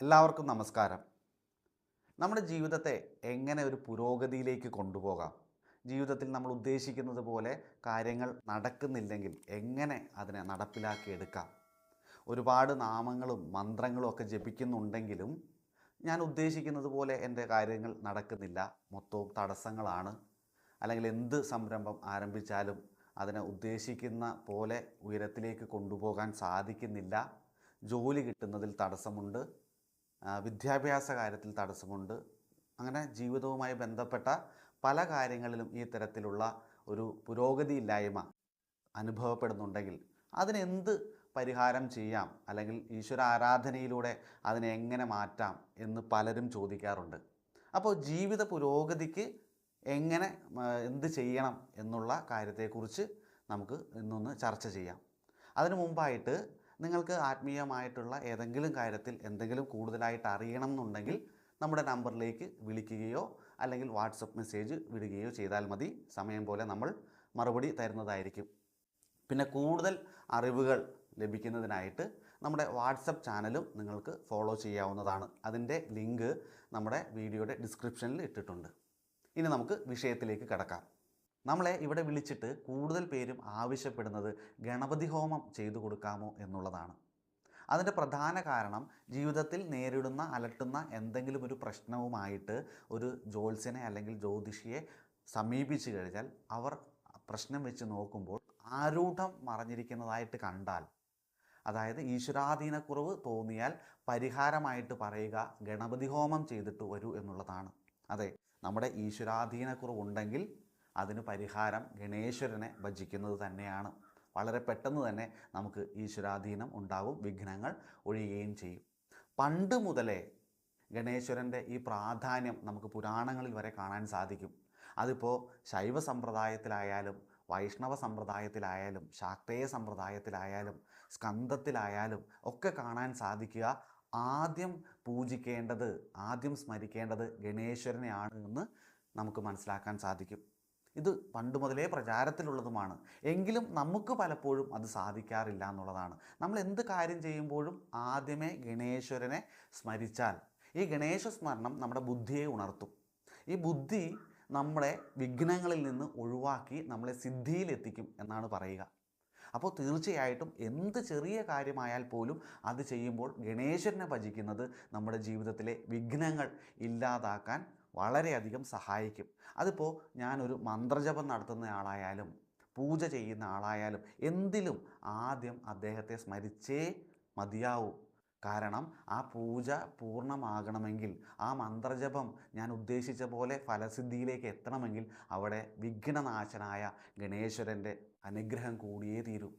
എല്ലാവർക്കും നമസ്കാരം. നമ്മുടെ ജീവിതത്തെ എങ്ങനെ ഒരു പുരോഗതിയിലേക്ക് കൊണ്ടുപോകാം? ജീവിതത്തിൽ നമ്മൾ ഉദ്ദേശിക്കുന്നത് പോലെ കാര്യങ്ങൾ നടക്കുന്നില്ലെങ്കിൽ എങ്ങനെ അതിനെ നടപ്പിലാക്കിയെടുക്കാം ഒരുപാട് നാമങ്ങളും മന്ത്രങ്ങളും ഒക്കെ ജപിക്കുന്നുണ്ടെങ്കിലും ഞാൻ ഉദ്ദേശിക്കുന്നത് പോലെ എന്റെ കാര്യങ്ങൾ നടക്കുന്നില്ല. മൊത്തവും തടസ്സങ്ങളാണ്. അല്ലെങ്കിൽ എന്ത് സംരംഭം ആരംഭിച്ചാലും അതിനെ ഉദ്ദേശിക്കുന്ന പോലെ ഉയരത്തിലേക്ക് കൊണ്ടുപോകാൻ സാധിക്കുന്നില്ല. ജോലി കിട്ടുന്നതിൽ തടസ്സമുണ്ട്. വിദ്യാഭ്യാസ കാര്യത്തിൽ തടസ്സമുണ്ട്. അങ്ങനെ ജീവിതവുമായി ബന്ധപ്പെട്ട പല കാര്യങ്ങളിലും ഈ തരത്തിലുള്ള ഒരു പുരോഗതി പുരോഗതിയില്ലായ്മ അനുഭവപ്പെടുന്നുണ്ടെങ്കിൽ അതിനെന്ത് പരിഹാരം ചെയ്യാം? അല്ലെങ്കിൽ ഈശ്വര ആരാധനയിലൂടെ അതിനെ എങ്ങനെ മാറ്റാം എന്ന് പലരും ചോദിക്കാറുണ്ട്. അപ്പോൾ ജീവിത പുരോഗതിക്ക് എങ്ങനെ എന്ത് ചെയ്യണം എന്നുള്ള കാര്യത്തെക്കുറിച്ച് നമുക്ക് ഇന്നൊന്ന് ചർച്ച ചെയ്യാം. അതിനു മുമ്പായിട്ട് നിങ്ങൾക്ക് ആത്മീയമായിട്ടുള്ള ഏതെങ്കിലും കാര്യത്തിൽ എന്തെങ്കിലും കൂടുതലായിട്ട് അറിയണം എന്നുണ്ടെങ്കിൽ നമ്മുടെ നമ്പറിലേക്ക് വിളിക്കുകയോ അല്ലെങ്കിൽ വാട്സപ്പ് മെസ്സേജ് വിടുകയോ ചെയ്താൽ മതി. സമയം പോലെ നമ്മൾ മറുപടി തരുന്നതായിരിക്കും. പിന്നെ കൂടുതൽ അറിവുകൾ ലഭിക്കുന്നതിനായിട്ട് നമ്മുടെ വാട്സപ്പ് ചാനലും നിങ്ങൾക്ക് ഫോളോ ചെയ്യാവുന്നതാണ്. അതിന്റെ ലിങ്ക് നമ്മുടെ വീഡിയോയുടെ ഡിസ്ക്രിപ്ഷനിൽ ഇട്ടിട്ടുണ്ട്. ഇനി നമുക്ക് വിഷയത്തിലേക്ക് കടക്കാം. നമ്മളെ ഇവിടെ വിളിച്ചിട്ട് കൂടുതൽ പേരും ആവശ്യപ്പെടുന്നത് ഗണപതി ഹോമം ചെയ്തു കൊടുക്കാമോ എന്നുള്ളതാണ്. അതിന്റെ പ്രധാന കാരണം ജീവിതത്തിൽ നേരിടുന്ന അലട്ടുന്ന എന്തെങ്കിലും ഒരു പ്രശ്നവുമായിട്ട് ഒരു ജ്യോത്സ്യനെ അല്ലെങ്കിൽ ജ്യോതിഷിയെ സമീപിച്ചു കഴിഞ്ഞാൽ അവർ പ്രശ്നം വെച്ച് നോക്കുമ്പോൾ ആരൂഢം മറഞ്ഞിരിക്കുന്നതായിട്ട് കണ്ടാൽ അതായത് ഈശ്വരാധീനക്കുറവ് തോന്നിയാൽ പരിഹാരമായിട്ട് പറയുക ഗണപതി ഹോമം ചെയ്തിട്ട് വരൂ എന്നുള്ളതാണ്. അതെ നമ്മുടെ ഈശ്വരാധീനക്കുറവ് ഉണ്ടെങ്കിൽ അതിന് പരിഹാരം ഗണേശ്വരനെ ഭജിക്കുന്നത് തന്നെയാണ്. വളരെ പെട്ടെന്ന് തന്നെ നമുക്ക് ഈശ്വരാധീനം ഉണ്ടാകും വിഘ്നങ്ങൾ ഒഴിയുകയും ചെയ്യും. പണ്ട് മുതലേ ഗണേശ്വരന്റെ ഈ പ്രാധാന്യം നമുക്ക് പുരാണങ്ങളിൽ വരെ കാണാൻ സാധിക്കും. അതിപ്പോൾ ശൈവ സമ്പ്രദായത്തിലായാലും വൈഷ്ണവ സമ്പ്രദായത്തിലായാലും ശാക്തേയ സമ്പ്രദായത്തിലായാലും സ്കന്ധത്തിലായാലും ഒക്കെ കാണാൻ സാധിക്കുക. ആദ്യം പൂജിക്കേണ്ടത് ആദ്യം സ്മരിക്കേണ്ടത് ഗണേശ്വരനെയാണ് എന്ന് നമുക്ക് മനസ്സിലാക്കാൻ സാധിക്കും. ഇത് പണ്ട് മുതലേ പ്രചാരത്തിലുള്ളതുമാണ്. എങ്കിലും നമുക്ക് പലപ്പോഴും അത് സാധിക്കാറില്ല എന്നുള്ളതാണ്. നമ്മൾ എന്ത് കാര്യം ചെയ്യുമ്പോഴും ആദ്യമേ ഗണേശ്വരനെ സ്മരിച്ചാൽ ഈ ഗണേശ സ്മരണം നമ്മുടെ ബുദ്ധിയെ ഉണർത്തും. ഈ ബുദ്ധി നമ്മളെ വിഘ്നങ്ങളിൽ നിന്ന് ഒഴിവാക്കി നമ്മളെ സിദ്ധിയിലെത്തിക്കും എന്നാണ് പറയുക. അപ്പോൾ തീർച്ചയായിട്ടും എന്ത് ചെറിയ കാര്യമായാൽ പോലും അത് ചെയ്യുമ്പോൾ ഗണേശനെ ഭജിക്കുന്നത് നമ്മുടെ ജീവിതത്തിലെ വിഘ്നങ്ങൾ ഇല്ലാതാക്കാൻ വളരെയധികം സഹായിക്കും. അതിപ്പോൾ ഞാനൊരു മന്ത്രജപം നടത്തുന്ന ആളായാലും പൂജ ചെയ്യുന്ന ആളായാലും എന്തിലും ആദ്യം അദ്ദേഹത്തെ സ്മരിച്ചേ മതിയാവൂ. കാരണം ആ പൂജ പൂർണമാകണമെങ്കിൽ ആ മന്ത്രജപം ഞാൻ ഉദ്ദേശിച്ച പോലെ ഫലസിദ്ധിയിലേക്ക് എത്തണമെങ്കിൽ അവിടെ വിഘ്നനാശനായ ഗണേശ്വരന്റെ അനുഗ്രഹം കൂടിയേ തീരൂ.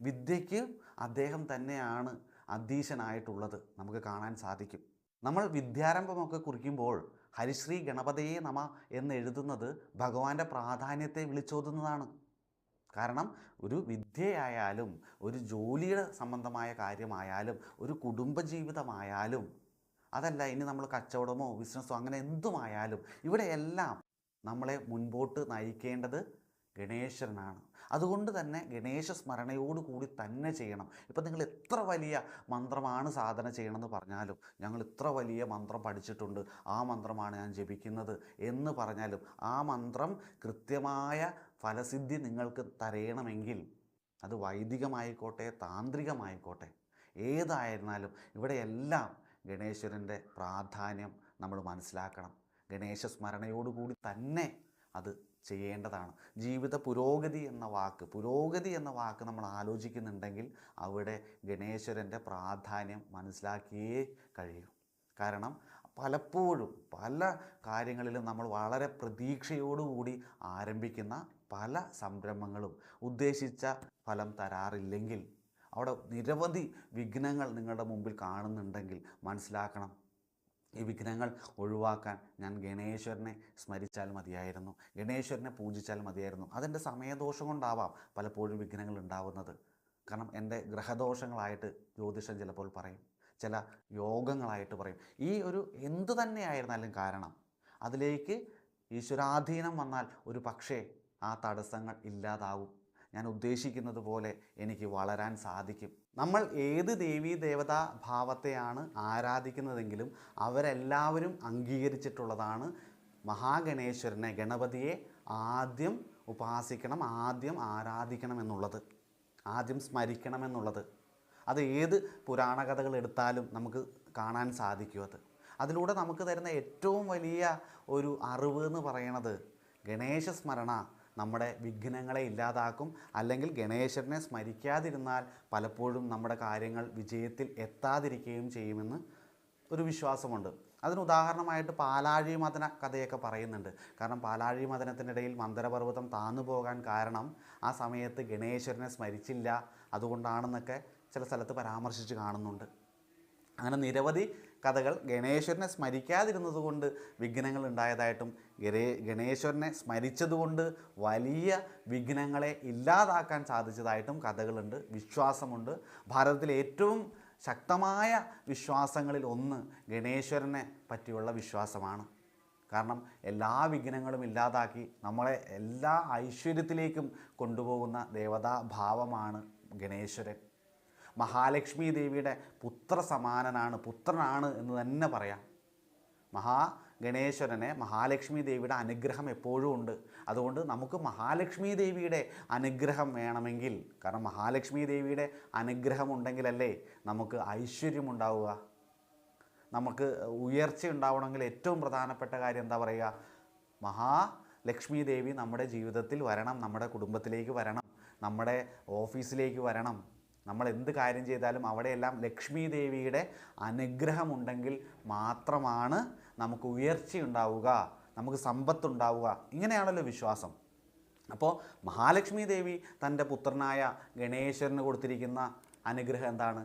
വിദ്യയ്ക്ക് അദ്ദേഹം തന്നെയാണ് അധീശനായിട്ടുള്ളത് നമുക്ക് കാണാൻ സാധിക്കും. നമ്മൾ വിദ്യാരംഭമൊക്കെ കുറിക്കുമ്പോൾ ഹരിശ്രീ ഗണപതയെ നമ എന്ന് എഴുതുന്നത് ഭഗവാന്റെ പ്രാധാന്യത്തെ വിളിച്ചോതുന്നതാണ്. കാരണം ഒരു വിദ്യയായാലും ഒരു ജോലിയുടെ സംബന്ധമായ കാര്യമായാലും ഒരു കുടുംബജീവിതമായാലും അതല്ല ഇനി നമ്മൾ കച്ചവടമോ ബിസിനസ്സോ അങ്ങനെ എന്തുമായാലും ഇവിടെയെല്ലാം നമ്മളെ മുൻപോട്ട് നയിക്കേണ്ടത് ഗണേശ്വരനാണ് അതുകൊണ്ട് തന്നെ ഗണേശ സ്മരണയോടുകൂടി തന്നെ ചെയ്യണം. ഇപ്പം നിങ്ങൾ എത്ര വലിയ മന്ത്രമാണ് സാധന ചെയ്യണമെന്ന് പറഞ്ഞാലും ഞങ്ങൾ ഇത്ര വലിയ മന്ത്രം പഠിച്ചിട്ടുണ്ട്. ആ മന്ത്രമാണ് ഞാൻ ജപിക്കുന്നത് എന്ന് പറഞ്ഞാലും ആ മന്ത്രം കൃത്യമായ ഫലസിദ്ധി നിങ്ങൾക്ക് തരയണമെങ്കിൽ അത് വൈദികമായിക്കോട്ടെ താന്ത്രികമായിക്കോട്ടെ ഏതായിരുന്നാലും ഇവിടെയെല്ലാം ഗണേശ്വരന്റെ പ്രാധാന്യം നമ്മൾ മനസ്സിലാക്കണം. ഗണേശ സ്മരണയോടുകൂടി തന്നെ അത് ചെയ്യേണ്ടതാണ്. ജീവിത പുരോഗതി എന്ന വാക്ക് പുരോഗതി എന്ന വാക്ക് നമ്മൾ ആലോചിക്കുന്നുണ്ടെങ്കിൽ അവിടെ ഗണേശ്വരന്റെ പ്രാധാന്യം മനസ്സിലാക്കിയേ കഴിയൂ. കാരണം പലപ്പോഴും പല കാര്യങ്ങളിലും നമ്മൾ വളരെ പ്രതീക്ഷയോടുകൂടി ആരംഭിക്കുന്ന പല സംരംഭങ്ങളും ഉദ്ദേശിച്ച ഫലം തരാറില്ലെങ്കിൽ അവിടെ നിരവധി വിഘ്നങ്ങൾ നിങ്ങളുടെ മുമ്പിൽ കാണുന്നുണ്ടെങ്കിൽ മനസ്സിലാക്കണം ഈ വിഘ്നങ്ങൾ ഒഴിവാക്കാൻ ഞാൻ ഗണേശ്വരനെ സ്മരിച്ചാൽ മതിയായിരുന്നു. ഗണേശ്വരനെ പൂജിച്ചാൽ മതിയായിരുന്നു. അതെന്റെ സമയദോഷം കൊണ്ടാവാം പലപ്പോഴും വിഘ്നങ്ങൾ ഉണ്ടാവുന്നത്. കാരണം എന്റെ ഗ്രഹദോഷങ്ങളായിട്ട് ജ്യോതിഷം ചിലപ്പോൾ പറയും. ചില യോഗങ്ങളായിട്ട് പറയും. ഈ ഒരു എന്തു തന്നെയായിരുന്നാലും കാരണം അതിലേക്ക് ഈശ്വരാധീനം വന്നാൽ ഒരു പക്ഷേ ആ തടസ്സങ്ങൾ ഇല്ലാതാവും. ഞാൻ ഉദ്ദേശിക്കുന്നത് പോലെ എനിക്ക് വളരാൻ സാധിക്കും. നമ്മൾ ഏത് ദേവീ ദേവതാ ഭാവത്തെയാണ് ആരാധിക്കുന്നതെങ്കിലും അവരെല്ലാവരും അംഗീകരിച്ചിട്ടുള്ളതാണ് മഹാഗണേശ്വരനെ ഗണപതിയെ ആദ്യം ഉപാസിക്കണം ആദ്യം ആരാധിക്കണം എന്നുള്ളത് ആദ്യം സ്മരിക്കണം എന്നുള്ളത് അത് ഏത് പുരാണ കഥകൾ എടുത്താലും നമുക്ക് കാണാൻ സാധിക്കും അത്. അതിലൂടെ നമുക്ക് തരുന്ന ഏറ്റവും വലിയ ഒരു അറിവ് എന്ന് പറയണത് ഗണേശ സ്മരണ നമ്മുടെ വിഘ്നങ്ങളെ ഇല്ലാതാക്കും. അല്ലെങ്കിൽ ഗണേശനെ സ്മരിക്കാതിരുന്നാൽ പലപ്പോഴും നമ്മുടെ കാര്യങ്ങൾ വിജയത്തിൽ എത്താതിരിക്കുകയും ചെയ്യുമെന്ന് ഒരു വിശ്വാസമുണ്ട്. അതിന് ഉദാഹരണമായിട്ട് പാലാഴി മദന കഥയൊക്കെ പറയുന്നുണ്ട്. കാരണം പാലാഴി മദനത്തിനിടയിൽ മന്ദരപർവതം താന്നു പോകാൻ കാരണം ആ സമയത്ത് ഗണേശ്വരനെ സ്മരിച്ചില്ല. അതുകൊണ്ടാണെന്നൊക്കെ ചില സ്ഥലത്ത് പരാമർശിച്ച് കാണുന്നുണ്ട്. അങ്ങനെ നിരവധി കഥകൾ ഗണേശ്വരനെ സ്മരിക്കാതിരുന്നത് കൊണ്ട് വിഘ്നങ്ങൾ ഉണ്ടായതായിട്ടും ഗണേ ഗണേശ്വരനെ സ്മരിച്ചതുകൊണ്ട് വലിയ വിഘ്നങ്ങളെ ഇല്ലാതാക്കാൻ സാധിച്ചതായിട്ടും കഥകളുണ്ട് വിശ്വാസമുണ്ട്. ഭാരതത്തിലെ ഏറ്റവും ശക്തമായ വിശ്വാസങ്ങളിൽ ഒന്ന് ഗണേശ്വരനെ പറ്റിയുള്ള വിശ്വാസമാണ്. കാരണം എല്ലാ വിഘ്നങ്ങളും ഇല്ലാതാക്കി നമ്മളെ എല്ലാ ഐശ്വര്യത്തിലേക്കും കൊണ്ടുപോകുന്ന ദേവതാഭാവമാണ് ഗണേശ്വരൻ. മഹാലക്ഷ്മി ദേവിയുടെ പുത്ര സമാനനാണ് പുത്രനാണ് എന്ന് തന്നെ പറയാം. മഹാ ഗണേശ്വരനെ മഹാലക്ഷ്മി ദേവിയുടെ അനുഗ്രഹം എപ്പോഴും ഉണ്ട്. അതുകൊണ്ട് നമുക്ക് മഹാലക്ഷ്മി ദേവിയുടെ അനുഗ്രഹം വേണമെങ്കിൽ കാരണം മഹാലക്ഷ്മി ദേവിയുടെ അനുഗ്രഹം ഉണ്ടെങ്കിലല്ലേ നമുക്ക് ഐശ്വര്യമുണ്ടാവുക നമുക്ക് ഉയർച്ച ഉണ്ടാവണമെങ്കിൽ ഏറ്റവും പ്രധാനപ്പെട്ട കാര്യം എന്താ പറയുക? മഹാലക്ഷ്മി ദേവി നമ്മുടെ ജീവിതത്തിൽ വരണം നമ്മുടെ കുടുംബത്തിലേക്ക് വരണം നമ്മുടെ ഓഫീസിലേക്ക് വരണം. നമ്മൾ എന്ത് കാര്യം ചെയ്താലും അവിടെയെല്ലാം ലക്ഷ്മി ദേവിയുടെ അനുഗ്രഹമുണ്ടെങ്കിൽ മാത്രമാണ് നമുക്ക് ഉയർച്ചയുണ്ടാവുക നമുക്ക് സമ്പത്തുണ്ടാവുക. ഇങ്ങനെയാണല്ലോ വിശ്വാസം. അപ്പോൾ മഹാലക്ഷ്മി ദേവി തന്റെ പുത്രനായ ഗണേശ്വരന് കൊടുത്തിരിക്കുന്ന അനുഗ്രഹം എന്താണ്?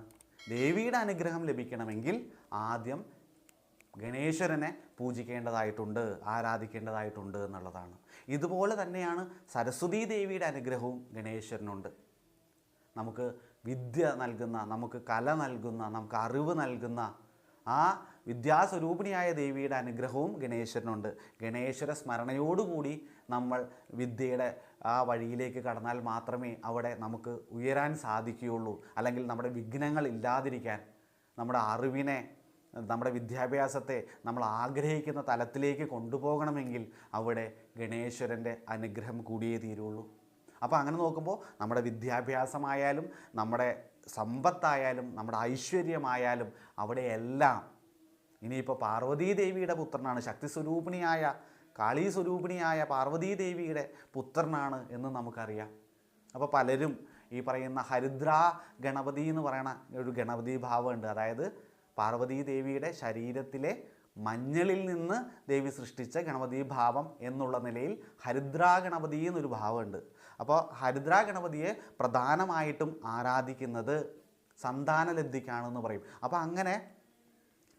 ദേവിയുടെ അനുഗ്രഹം ലഭിക്കണമെങ്കിൽ ആദ്യം ഗണേശ്വരനെ പൂജിക്കേണ്ടതായിട്ടുണ്ട് ആരാധിക്കേണ്ടതായിട്ടുണ്ട് എന്നുള്ളതാണ്. ഇതുപോലെ തന്നെയാണ് സരസ്വതീ ദേവിയുടെ അനുഗ്രഹവും ഗണേശ്വരനുണ്ട് നമുക്ക് വിദ്യ നൽകുന്ന നമുക്ക് കല നൽകുന്ന നമുക്ക് അറിവ് നൽകുന്ന ആ വിദ്യാസ്വരൂപിണിയായ ദേവിയുടെ അനുഗ്രഹവും ഗണേശ്വരനുണ്ട് ഗണേശ്വര സ്മരണയോടുകൂടി നമ്മൾ വിദ്യയുടെ ആ വഴിയിലേക്ക് കടന്നാൽ മാത്രമേ അവിടെ നമുക്ക് ഉയരാൻ സാധിക്കുകയുള്ളൂ. അല്ലെങ്കിൽ നമ്മുടെ വിഘ്നങ്ങൾ ഇല്ലാതിരിക്കാൻ നമ്മുടെ അറിവിനെ നമ്മുടെ വിദ്യാഭ്യാസത്തെ നമ്മൾ ആഗ്രഹിക്കുന്ന തലത്തിലേക്ക് കൊണ്ടുപോകണമെങ്കിൽ അവിടെ ഗണേശ്വരന്റെ അനുഗ്രഹം കൂടിയേ തീരുള്ളൂ. അപ്പോൾ അങ്ങനെ നോക്കുമ്പോൾ നമ്മുടെ വിദ്യാഭ്യാസമായാലും നമ്മുടെ സമ്പത്തായാലും നമ്മുടെ ഐശ്വര്യമായാലും അവിടെയെല്ലാം ഇനിയിപ്പോൾ പാർവതീദേവിയുടെ പുത്രനാണ് ശക്തി സ്വരൂപിണിയായ കാളി സ്വരൂപിണിയായ പാർവതീദേവിയുടെ പുത്രനാണ് എന്ന് നമുക്കറിയാം. അപ്പോൾ പലരും ഈ പറയുന്ന ഹരിദ്ര ഗണപതി എന്ന് പറയുന്ന ഒരു ഗണപതി ഭാവമുണ്ട്. അതായത് പാർവതീദേവിയുടെ ശരീരത്തിലെ മഞ്ഞളിൽ നിന്ന് ദേവി സൃഷ്ടിച്ച ഗണപതി ഭാവം എന്നുള്ള നിലയിൽ ഹരിദ്രാ ഗണപതി എന്നൊരു ഭാവമുണ്ട്. അപ്പോൾ ഹരിദ്രാ ഗണപതിയെ പ്രധാനമായിട്ടും ആരാധിക്കുന്നത് സന്താനലബ്ധിക്കാണെന്ന് പറയും. അപ്പോൾ അങ്ങനെ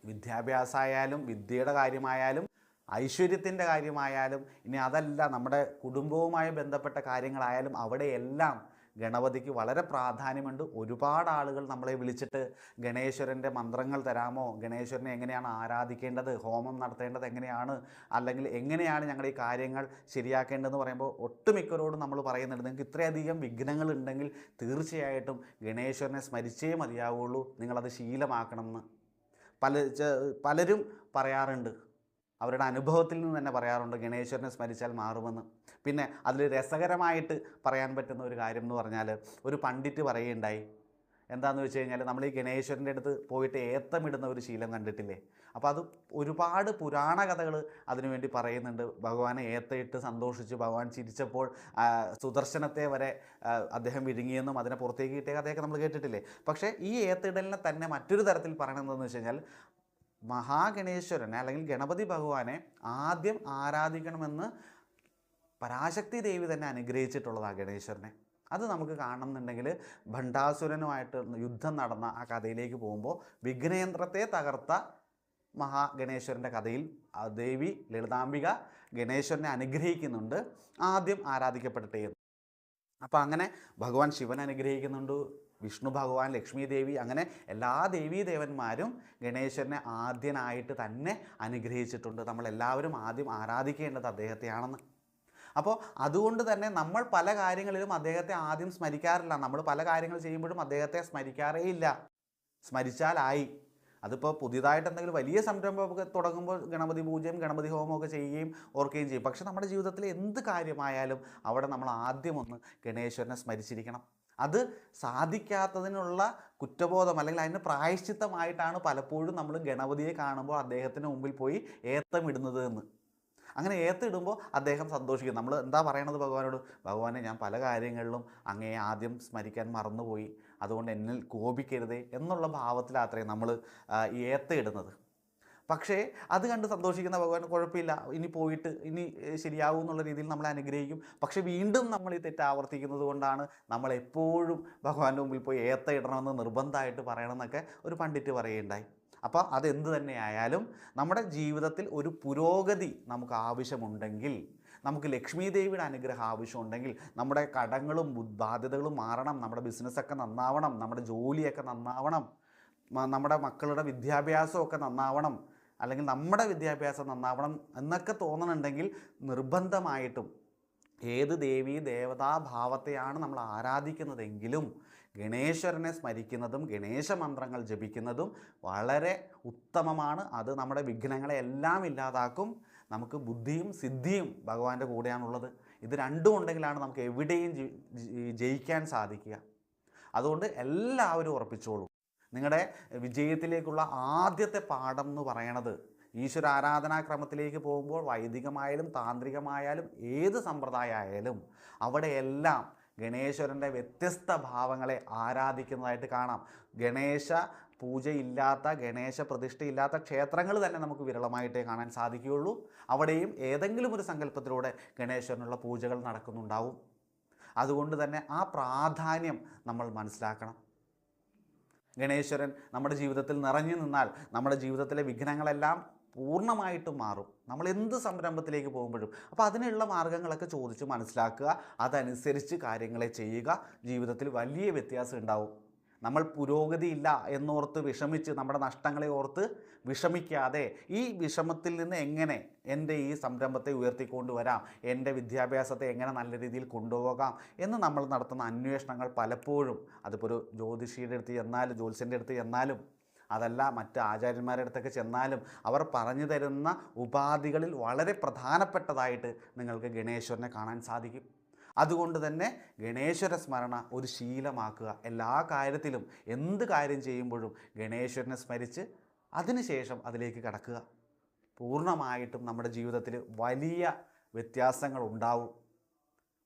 വിദ്യാഭ്യാസമായാലും വിദ്യയുടെ കാര്യമായാലും ഐശ്വര്യത്തിന്റെ കാര്യമായാലും ഇനി അതല്ല നമ്മുടെ കുടുംബവുമായി ബന്ധപ്പെട്ട കാര്യങ്ങളായാലും അവിടെയെല്ലാം ഗണപതിക്ക് വളരെ പ്രാധാന്യമുണ്ട്. ഒരുപാട് ആളുകൾ നമ്മളെ വിളിച്ചിട്ട് ഗണേശ്വരന്റെ മന്ത്രങ്ങൾ തരാമോ? ഗണേശ്വരനെ എങ്ങനെയാണ് ആരാധിക്കേണ്ടത്? ഹോമം നടത്തേണ്ടത് എങ്ങനെയാണ്? അല്ലെങ്കിൽ എങ്ങനെയാണ് ഞങ്ങളുടെ ഈ കാര്യങ്ങൾ ശരിയാക്കേണ്ടതെന്ന് പറയുമ്പോൾ ഒട്ടുമിക്കരോടും നമ്മൾ പറയുന്നുണ്ട് നിങ്ങൾക്ക് ഇത്രയധികം വിഘ്നങ്ങൾ ഉണ്ടെങ്കിൽ തീർച്ചയായിട്ടും ഗണേശ്വരനെ സ്മരിച്ചേ മതിയാവുള്ളൂ. നിങ്ങളത് ശീലമാക്കണം എന്ന് പല പലരും പറയാറുണ്ട്. അവരുടെ അനുഭവത്തിൽ നിന്ന് തന്നെ പറയാറുണ്ട് ഗണേശ്വരനെ സ്മരിച്ചാൽ മാറുമെന്ന്. പിന്നെ അതിൽ രസകരമായിട്ട് പറയാൻ പറ്റുന്ന ഒരു കാര്യം എന്ന് പറഞ്ഞാൽ ഒരു പണ്ഡിറ്റ് പറയുകയുണ്ടായി. എന്താണെന്ന് വെച്ച് കഴിഞ്ഞാൽ നമ്മൾ ഈ ഗണേശ്വരന്റെ അടുത്ത് പോയിട്ട് ഏത്തമിടുന്ന ഒരു ശീലം കണ്ടിട്ടില്ലേ? അപ്പോൾ അത് ഒരുപാട് പുരാണ കഥകൾ അതിനുവേണ്ടി പറയുന്നുണ്ട്. ഭഗവാനെ ഏത്തയിട്ട് സന്തോഷിച്ച് ഭഗവാൻ ചിരിച്ചപ്പോൾ സുദർശനത്തെ വരെ അദ്ദേഹം വിഴുങ്ങിയെന്നും അതിനെ പുറത്തേക്ക് കിട്ടിയ കഥയൊക്കെ നമ്മൾ കേട്ടിട്ടില്ലേ? പക്ഷേ ഈ ഏത്തിടലിനെ തന്നെ മറ്റൊരു തരത്തിൽ പറയണമെന്ന് വെച്ച് കഴിഞ്ഞാൽ മഹാഗണേശ്വരനെ അല്ലെങ്കിൽ ഗണപതി ഭഗവാനെ ആദ്യം ആരാധിക്കണമെന്ന് പരാശക്തി ദേവി തന്നെ അനുഗ്രഹിച്ചിട്ടുള്ളതാണ് ഗണേശ്വരനെ. അത് നമുക്ക് കാണണം എന്നുണ്ടെങ്കിൽ ഭണ്ഡാസുരനുമായിട്ട് യുദ്ധം നടന്ന ആ കഥയിലേക്ക് പോകുമ്പോൾ വിഘ്നയന്ത്രത്തെ തകർത്ത മഹാഗണേശ്വരന്റെ കഥയിൽ ആ ദേവി ലളിതാംബിക ഗണേശ്വരനെ അനുഗ്രഹിക്കുന്നുണ്ട്. ആദ്യം ആരാധിക്കപ്പെടട്ടെ അപ്പോൾ അങ്ങനെ ഭഗവാൻ ശിവൻ അനുഗ്രഹിക്കുന്നുണ്ട്. വിഷ്ണു ഭഗവാൻ ലക്ഷ്മി ദേവി അങ്ങനെ എല്ലാ ദേവീ ദേവന്മാരും ഗണേശനെ ആദ്യനായിട്ട് തന്നെ അനുഗ്രഹിച്ചിട്ടുണ്ട്. നമ്മളെല്ലാവരും ആദ്യം ആരാധിക്കേണ്ടത് അദ്ദേഹത്തെയാണെന്ന്. അപ്പോൾ അതുകൊണ്ട് തന്നെ നമ്മൾ പല കാര്യങ്ങളിലും അദ്ദേഹത്തെ ആദ്യം സ്മരിക്കാറില്ല. നമ്മൾ പല കാര്യങ്ങൾ ചെയ്യുമ്പോഴും അദ്ദേഹത്തെ സ്മരിക്കാറേ ഇല്ല. സ്മരിച്ചാലായി അതിപ്പോൾ പുതിയതായിട്ട് എന്തെങ്കിലും വലിയ സംരംഭമൊക്കെ തുടങ്ങുമ്പോൾ ഗണപതി പൂജയും ഗണപതി ഹോമമൊക്കെ ചെയ്യുകയും ഓർക്കുകയും ചെയ്യും. പക്ഷേ നമ്മുടെ ജീവിതത്തിൽ എന്ത് കാര്യമായാലും അവിടെ നമ്മൾ ആദ്യമൊന്ന് ഗണേശ്വരനെ സ്മരിച്ചിരിക്കണം. അത് സാധിക്കാത്തതിനുള്ള കുറ്റബോധം അല്ലെങ്കിൽ അതിന് പ്രായശ്ചിത്തമായിട്ടാണ് പലപ്പോഴും നമ്മൾ ഗണപതിയെ കാണുമ്പോൾ അദ്ദേഹത്തിന് മുമ്പിൽ പോയി ഏത്തമിടുന്നത് എന്ന്. അങ്ങനെ ഏത്തിടുമ്പോൾ അദ്ദേഹം സന്തോഷിക്കും. നമ്മൾ എന്താ പറയണത് ഭഗവാനോട്? ഭഗവാനെ ഞാൻ പല കാര്യങ്ങളിലും അങ്ങേ ആദ്യം സ്മരിക്കാൻ മറന്നുപോയി. അതുകൊണ്ട് എന്നിൽ കോപിക്കരുതേ എന്നുള്ള ഭാവത്തിലാത്രേ നമ്മൾ ഈ ഏത്തയിടുന്നത്. പക്ഷേ അത് കണ്ട് സന്തോഷിക്കുന്ന ഭഗവാൻ കുഴപ്പമില്ല. ഇനി പോയിട്ട് ഇനി ശരിയാവും എന്നുള്ള രീതിയിൽ നമ്മളെ അനുഗ്രഹിക്കും. പക്ഷേ വീണ്ടും നമ്മൾ ഈ തെറ്റ് ആവർത്തിക്കുന്നത് കൊണ്ടാണ് നമ്മൾ എപ്പോഴും ഭഗവാന്റെ മുമ്പിൽ പോയി ഏത്ത ഇടണമെന്ന് നിർബന്ധമായിട്ട് പറയണമെന്നൊക്കെ ഒരു പണ്ഡിറ്റ് പറയുകയുണ്ടായി. അപ്പോൾ അതെന്ത് തന്നെയായാലും നമ്മുടെ ജീവിതത്തിൽ ഒരു പുരോഗതി നമുക്ക് ആവശ്യമുണ്ടെങ്കിൽ നമുക്ക് ലക്ഷ്മി ദേവിയുടെ അനുഗ്രഹം ആവശ്യമുണ്ടെങ്കിൽ നമ്മുടെ കടങ്ങളും ബാധ്യതകളും മാറണം നമ്മുടെ ബിസിനസ്സൊക്കെ നന്നാവണം നമ്മുടെ ജോലിയൊക്കെ നന്നാവണം നമ്മുടെ മക്കളുടെ വിദ്യാഭ്യാസമൊക്കെ നന്നാവണം അല്ലെങ്കിൽ നമ്മുടെ വിദ്യാഭ്യാസം നന്നാവണം എന്നൊക്കെ തോന്നണുണ്ടെങ്കിൽ നിർബന്ധമായിട്ടും ഏത് ദേവി ദേവതാഭാവത്തെയാണ് നമ്മൾ ആരാധിക്കുന്നതെങ്കിലും ഗണേശ്വരനെ സ്മരിക്കുന്നതും ഗണേശ മന്ത്രങ്ങൾ ജപിക്കുന്നതും വളരെ ഉത്തമമാണ്. അത് നമ്മുടെ വിഘ്നങ്ങളെ എല്ലാം ഇല്ലാതാക്കും. നമുക്ക് ബുദ്ധിയും സിദ്ധിയും ഭഗവാന്റെ കൂടെയാണുള്ളത്. ഇത് രണ്ടും ഉണ്ടെങ്കിലാണ് നമുക്ക് എവിടെയും ജയി- ജയി- ജയിക്കാൻ സാധിക്കുക. അതുകൊണ്ട് എല്ലാവരും ഉറപ്പിച്ചോളൂ. നിങ്ങളുടെ വിജയത്തിലേക്കുള്ള ആദ്യത്തെ പാഠം എന്ന് പറയണത് ഈശ്വര ആരാധനാക്രമത്തിലേക്ക് പോകുമ്പോൾ വൈദികമായാലും താന്ത്രികമായാലും ഏത് സമ്പ്രദായമായാലും അവിടെയെല്ലാം ഗണേശ്വരന്റെ വ്യത്യസ്ത ഭാവങ്ങളെ ആരാധിക്കുന്നതായിട്ട് കാണാം. ഗണേശ പൂജയില്ലാത്ത ഗണേശ പ്രതിഷ്ഠയില്ലാത്ത ക്ഷേത്രങ്ങൾ തന്നെ നമുക്ക് വിരളമായിട്ടേ കാണാൻ സാധിക്കുകയുള്ളൂ. അവിടെയും ഏതെങ്കിലും ഒരു സങ്കല്പത്തിലൂടെ ഗണേശ്വരനുള്ള പൂജകൾ നടക്കുന്നുണ്ടാവും. അതുകൊണ്ട് തന്നെ ആ പ്രാധാന്യം നമ്മൾ മനസ്സിലാക്കണം. ഗണേശ്വരൻ നമ്മുടെ ജീവിതത്തിൽ നിറഞ്ഞു നിന്നാൽ നമ്മുടെ ജീവിതത്തിലെ വിഘ്നങ്ങളെല്ലാം പൂർണമായിട്ടും മാറും. നമ്മൾ എന്ത് സംരംഭത്തിലേക്ക് പോകുമ്പോഴും. അപ്പോൾ അതിനുള്ള മാർഗങ്ങളൊക്കെ ചോദിച്ച് മനസ്സിലാക്കുക. അതനുസരിച്ച് കാര്യങ്ങളെ ചെയ്യുക. ജീവിതത്തിൽ വലിയ വ്യത്യാസം ഉണ്ടാവും. നമ്മൾ പുരോഗതിയില്ല എന്നോർത്ത് വിഷമിച്ച് നമ്മുടെ നഷ്ടങ്ങളെ ഓർത്ത് വിഷമിക്കാതെ ഈ വിഷമത്തിൽ നിന്ന് എങ്ങനെ എന്റെ ഈ സംരംഭത്തെ ഉയർത്തിക്കൊണ്ടുവരാം എന്റെ വിദ്യാഭ്യാസത്തെ എങ്ങനെ നല്ല രീതിയിൽ കൊണ്ടുപോകാം? എന്ന് നമ്മൾ നടത്തുന്ന അന്വേഷണങ്ങൾ പലപ്പോഴും അതിപ്പോൾ ഒരു ജ്യോതിഷിയുടെ അടുത്ത് ചെന്നാലും ജ്യോത്സ്യന്റെ അടുത്ത് ചെന്നാലും അതല്ല മറ്റ് ആചാര്യന്മാരുടെ അടുത്തൊക്കെ ചെന്നാലും അവർ പറഞ്ഞു തരുന്ന ഉപാധികളിൽ വളരെ പ്രധാനപ്പെട്ടതായിട്ട് നിങ്ങൾക്ക് ഗണേശ്വരനെ കാണാൻ സാധിക്കും. അതുകൊണ്ട് തന്നെ ഗണേശ്വര സ്മരണ ഒരു ശീലമാക്കുക എല്ലാ കാര്യത്തിലും. എന്ത് കാര്യം ചെയ്യുമ്പോഴും ഗണേശ്വരനെ സ്മരിച്ച് അതിനുശേഷം അതിലേക്ക് കടക്കുക. പൂർണമായിട്ടും നമ്മുടെ ജീവിതത്തിൽ വലിയ വ്യത്യാസങ്ങൾ ഉണ്ടാവും.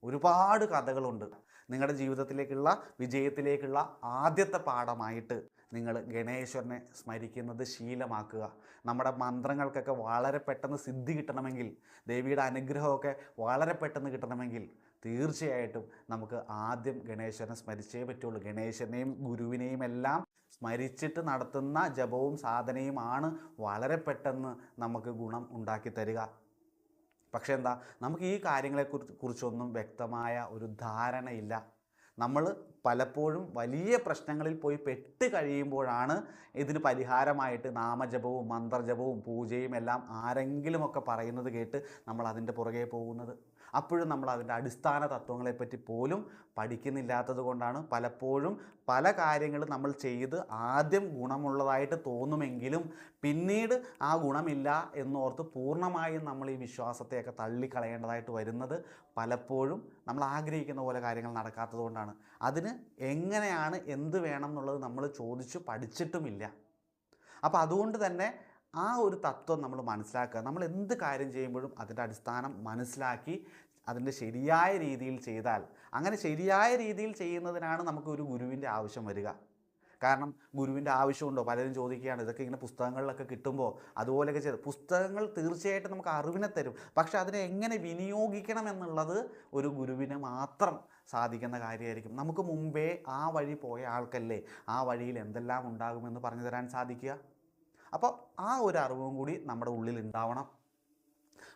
ഒരുപാട് കഥകളുണ്ട്. നിങ്ങളുടെ ജീവിതത്തിലേക്കുള്ള വിജയത്തിലേക്കുള്ള ആദ്യത്തെ പാഠമായിട്ട് നിങ്ങൾ ഗണേശ്വരനെ സ്മരിക്കുന്നത് ശീലമാക്കുക. നമ്മുടെ മന്ത്രങ്ങൾക്കൊക്കെ വളരെ പെട്ടെന്ന് സിദ്ധി കിട്ടണമെങ്കിൽ ദേവിയുടെ അനുഗ്രഹമൊക്കെ വളരെ പെട്ടെന്ന് കിട്ടണമെങ്കിൽ തീർച്ചയായിട്ടും നമുക്ക് ആദ്യം ഗണേശനെ സ്മരിച്ചേ പറ്റുള്ളൂ. ഗണേശനെയും ഗുരുവിനെയും എല്ലാം സ്മരിച്ചിട്ട് നടത്തുന്ന ജപവും സാധനയുമാണ് വളരെ പെട്ടെന്ന് നമുക്ക് ഗുണം ഉണ്ടാക്കി തരിക. പക്ഷേ എന്താ നമുക്ക് ഈ കാര്യങ്ങളെ കുറി- കുറിച്ചൊന്നും വ്യക്തമായ ഒരു ധാരണയില്ല. നമ്മൾ പലപ്പോഴും വലിയ പ്രശ്നങ്ങളിൽ പോയി പെട്ട് കഴിയുമ്പോഴാണ് ഇതിന് പരിഹാരമായിട്ട് നാമജപവും മന്ത്രജപവും പൂജയും എല്ലാം ആരെങ്കിലുമൊക്കെ പറയുന്നത് കേട്ട് നമ്മൾ അതിന്റെ പുറകെ പോകുന്നത്. അപ്പോഴും നമ്മൾ അതിന്റെ അടിസ്ഥാന തത്വങ്ങളെപ്പറ്റി പോലും പഠിക്കുന്നില്ലാത്തത് കൊണ്ടാണ് പലപ്പോഴും പല കാര്യങ്ങളും നമ്മൾ ചെയ്ത് ആദ്യം ഗുണമുള്ളതായിട്ട് തോന്നുമെങ്കിലും പിന്നീട് ആ ഗുണമില്ല എന്നോർത്ത് പൂർണമായും നമ്മൾ ഈ വിശ്വാസത്തെയൊക്കെ തള്ളിക്കളയേണ്ടതായിട്ട് വരുന്നത് പലപ്പോഴും നമ്മൾ ആഗ്രഹിക്കുന്ന പോലെ കാര്യങ്ങൾ നടക്കാത്തത് കൊണ്ടാണ്. അതിന് എങ്ങനെയാണ് എന്ത് വേണം എന്നുള്ളത് നമ്മൾ ചോദിച്ച് പഠിച്ചിട്ടുമില്ല. അപ്പോൾ അതുകൊണ്ട് തന്നെ ആ ഒരു തത്വം നമ്മൾ മനസ്സിലാക്കുക. നമ്മൾ എന്ത് കാര്യം ചെയ്യുമ്പോഴും അതിന്റെ അടിസ്ഥാനം മനസ്സിലാക്കി അതിന്റെ ശരിയായ രീതിയിൽ ചെയ്താൽ. അങ്ങനെ ശരിയായ രീതിയിൽ ചെയ്യുന്നതിനാണ് നമുക്ക് ഒരു ഗുരുവിന്റെ ആവശ്യം വരിക. കാരണം ഗുരുവിന്റെ ആവശ്യമുണ്ടോ? പലരും ചോദിക്കുകയാണ് ഇതൊക്കെ ഇങ്ങനെ പുസ്തകങ്ങളിലൊക്കെ കിട്ടുമ്പോൾ അതുപോലെയൊക്കെ ചെയ്ത്. പുസ്തകങ്ങൾ തീർച്ചയായിട്ടും നമുക്ക് അറിവിനെ തരും. പക്ഷേ അതിനെ എങ്ങനെ വിനിയോഗിക്കണം എന്നുള്ളത് ഒരു ഗുരുവിനെ മാത്രം സാധിക്കുന്ന കാര്യമായിരിക്കും. നമുക്ക് മുമ്പേ ആ വഴി പോയ ആൾക്കല്ലേ ആ വഴിയിൽ എന്തെല്ലാം ഉണ്ടാകുമെന്ന് പറഞ്ഞു തരാൻ സാധിക്കുക? അപ്പോൾ ആ ഒരു അറിവും കൂടി നമ്മുടെ ഉള്ളിൽ ഉണ്ടാവണം.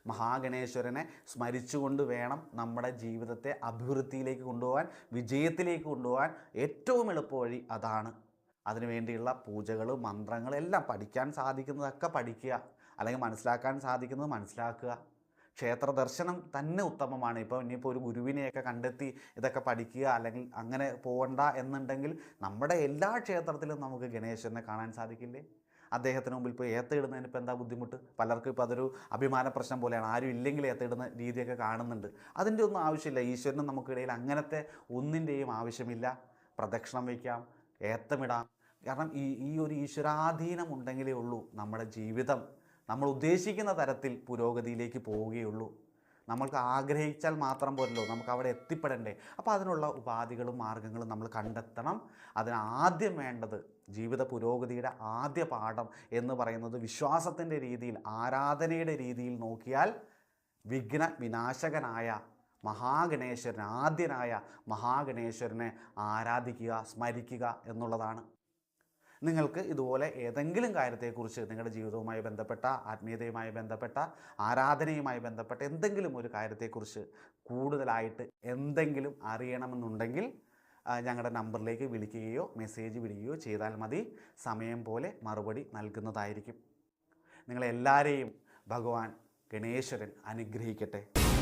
മഹാഗണേശ്വരനെ സ്മരിച്ചുകൊണ്ട് വേണം നമ്മുടെ ജീവിതത്തെ അഭിവൃദ്ധിയിലേക്ക് കൊണ്ടുപോകാൻ വിജയത്തിലേക്ക് കൊണ്ടുപോകാൻ ഏറ്റവും എളുപ്പവഴി അതാണ്. അതിനുവേണ്ടിയുള്ള പൂജകൾ മന്ത്രങ്ങൾ എല്ലാം പഠിക്കാൻ സാധിക്കുന്നതൊക്കെ പഠിക്കുക. അല്ലെങ്കിൽ മനസ്സിലാക്കാൻ സാധിക്കുന്നത് മനസ്സിലാക്കുക. ക്ഷേത്ര ദർശനം തന്നെ ഉത്തമമാണ്. ഇപ്പോൾ ഇനിയിപ്പോൾ ഒരു ഗുരുവിനെയൊക്കെ കണ്ടെത്തി ഇതൊക്കെ പഠിക്കുക അല്ലെങ്കിൽ അങ്ങനെ പോകണ്ട എന്നുണ്ടെങ്കിൽ നമ്മുടെ എല്ലാ ക്ഷേത്രത്തിലും നമുക്ക് ഗണേശനെ കാണാൻ സാധിക്കില്ലേ? അദ്ദേഹത്തിന് മുമ്പിൽ ഇപ്പോൾ ഏത്തയിടുന്നതിന് ഇപ്പോൾ എന്താ ബുദ്ധിമുട്ട്? പലർക്കും ഇപ്പോൾ അതൊരു അഭിമാന പ്രശ്നം പോലെയാണ്. ആരും ഇല്ലെങ്കിൽ ഏത്തയിടുന്ന രീതിയൊക്കെ കാണുന്നുണ്ട്. അതിന്റെ ഒന്നും ആവശ്യമില്ല. ഈശ്വരനും നമുക്കിടയിൽ അങ്ങനത്തെ ഒന്നിന്റെയും ആവശ്യമില്ല. പ്രദക്ഷിണം വയ്ക്കാം ഏത്തമിടാം. കാരണം ഈ ഈ ഒരു ഈശ്വരാധീനം ഉണ്ടെങ്കിലേ ഉള്ളൂ നമ്മുടെ ജീവിതം. നമ്മൾ ഉദ്ദേശിക്കുന്ന തരത്തിൽ പുരോഗതിയിലേക്ക് പോവുകയുള്ളൂ. നമ്മൾക്ക് ആഗ്രഹിച്ചാൽ മാത്രം പോരല്ലോ നമുക്ക് അവിടെ എത്തിപ്പെടണ്ടേ. അപ്പോൾ അതിനുള്ള ഉപാധികളും മാർഗങ്ങളും നമ്മൾ കണ്ടെത്തണം. അതിന് ആദ്യം വേണ്ടത് ജീവിത പുരോഗതിയുടെ ആദ്യ പാഠം എന്ന് പറയുന്നത് വിശ്വാസത്തിന്റെ രീതിയിൽ ആരാധനയുടെ രീതിയിൽ നോക്കിയാൽ വിഘ്ന വിനാശകനായ മഹാഗണേശ്വരൻ ആദ്യനായ മഹാഗണേശ്വരനെ ആരാധിക്കുക സ്മരിക്കുക എന്നുള്ളതാണ്. നിങ്ങൾക്ക് ഇതുപോലെ ഏതെങ്കിലും കാര്യത്തെക്കുറിച്ച് നിങ്ങളുടെ ജീവിതവുമായി ബന്ധപ്പെട്ട ആത്മീയതയുമായി ബന്ധപ്പെട്ട ആരാധനയുമായി ബന്ധപ്പെട്ട എന്തെങ്കിലും ഒരു കാര്യത്തെക്കുറിച്ച് കൂടുതലായിട്ട് എന്തെങ്കിലും അറിയണമെന്നുണ്ടെങ്കിൽ ഞങ്ങളുടെ നമ്പറിലേക്ക് വിളിക്കുകയോ മെസ്സേജ് വിടുകയോ ചെയ്താൽ മതി. സമയം പോലെ മറുപടി നൽകുന്നതായിരിക്കും. നിങ്ങളെല്ലാവരെയും ഭഗവാൻ ഗണേശ്വരൻ അനുഗ്രഹിക്കട്ടെ.